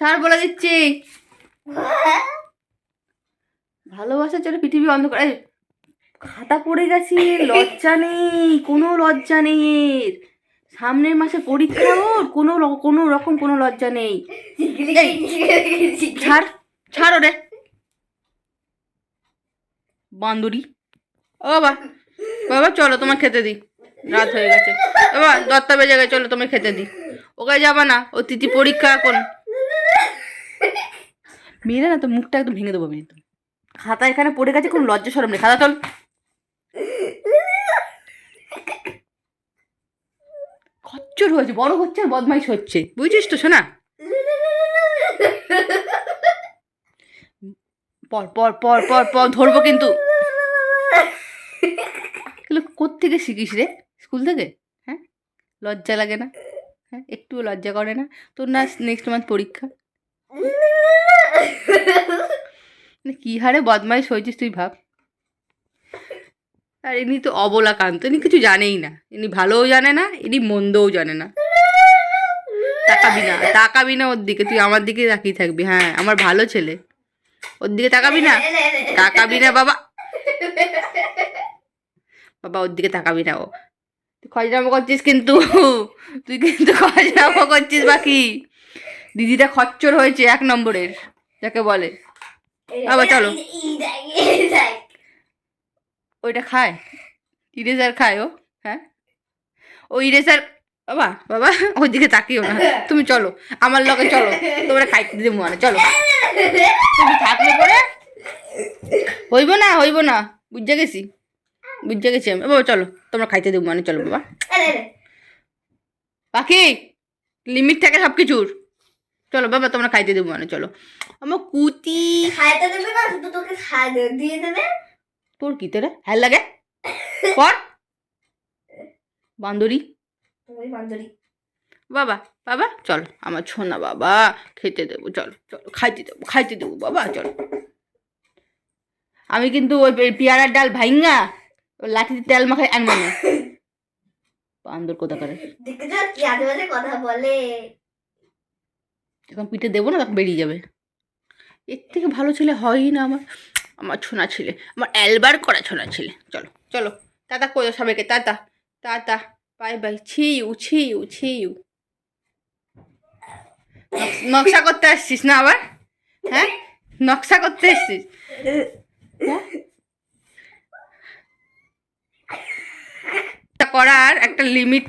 ছাড় বলে দিচ্ছি। ভালোবাসার জন্য পৃথিবী অন্ধকার। খাতা পড়ে গেছে, লজ্জা নেই, কোনো লজ্জা নেই এর। সামনের মাসে পরীক্ষা ওর, কোনো র- কোনো রকম কোনো লজ্জা নেই। ছাড় ছাড় ওরে। বান্দুরি। ও বাবা বাবা, চলো তোমার খেতে দিই। রাত হয়ে গেছে। বাবা দত্তা বেজে গেছে, চলো তোমার খেতে দিই। ওকে যাবা না ও তিথি পরীক্ষা এখন। মেয়েরা না তো মুখটা একদম ভেঙে দেবো আমি একদম খাতা এখানে পড়ে গেছে কোনো লজ্জা সরম নেই। খাতা চল খচ্চর হয়েছে বড় হচ্ছে আর বদমাইশ হচ্ছে। বুঝছিস তো শোনা পর পর পর পর পর ধরবো কিন্তু। কোত্থেকে শিখিস রে? স্কুল থেকে? হ্যাঁ? লজ্জা লাগে না? হ্যাঁ? একটুও লজ্জা করে না? তোর না নেক্সট মান্থ পরীক্ষা। মানে কী হারে বদমাইশ হয়েছিস তুই ভাব। আর ইনি তো অবলাকান্ত, ইনি কিছু জানেই না। ইনি ভালোও জানে না, ইনি মন্দও জানে না। তাকাবি না তাকাবি না ওর দিকে, তুই আমার দিকে তাকিয়ে থাকবি হ্যাঁ আমার ভালো ছেলে। ওর দিকে তাকাবি না? তাকাবি না, বাবা। বাবা, ওর দিকে তাকাবি না ও। তুই খজরামো করছিস কিন্তু, তুই কিন্তু খজরামো করছিস বাকি। দিদিটা খচ্চর হয়েছে এক নম্বরের যাকে বলে। বাবা, চলো। ওইটা খায়। ইরেজার খায় ও হ্যাঁ? ও ইরেজার বাবা বাবা ওই দিকে তাকিও না। তুমি চলো আমার লগে চলো। তোমরা খাইতে দেবো মানে চলো। তুমি থাকলে পরে। হইব না হইব না। বুঝে গেছি? বুঝে গেছি আমি। বাবা চলো তোমরা খাইতে দেবো মানে চলো বাবা। পাখি লিমিট থাকে সব কিছুর চলো বাবা তোমরা খাইতে দেবো মানে চলো। আমার কুতি। খাইতে দেবে না শুধু তোকে দিয়ে দেবে। তোর কি তোরে? হ্যাল লাগে? কর। বান্দরি। বান্ধবী বাবা বাবা চলো আমার ছোনা বাবা খেতে দেবো চলো চলো খাইতে দেবো খাইতে দেবো বাবা চলো। আমি কিন্তু ওই পেয়ারার ডাল ভাইঙ্গা লাঠিতে তেল মাখাই আনব না। বান্দর কোথা করে কথা বলে। যখন পিঠে দেবো না, তখন বেরিয়ে যাবে। এর থেকে ভালো ছেলে হয়ই না আমার। আমার ছোনা ছেলে, আমার অ্যালবার করা ছোনা ছেলে। চলো চলো। টাটা করে সবাইকে টাটা টাটা বাই বাই। ছিউ ছিউ ছিউ নকশ- নকশা করতে আসছিস না আবার? হ্যাঁ? নকশা করতে এসছিস? হ্যাঁ? করার একটা লিমিট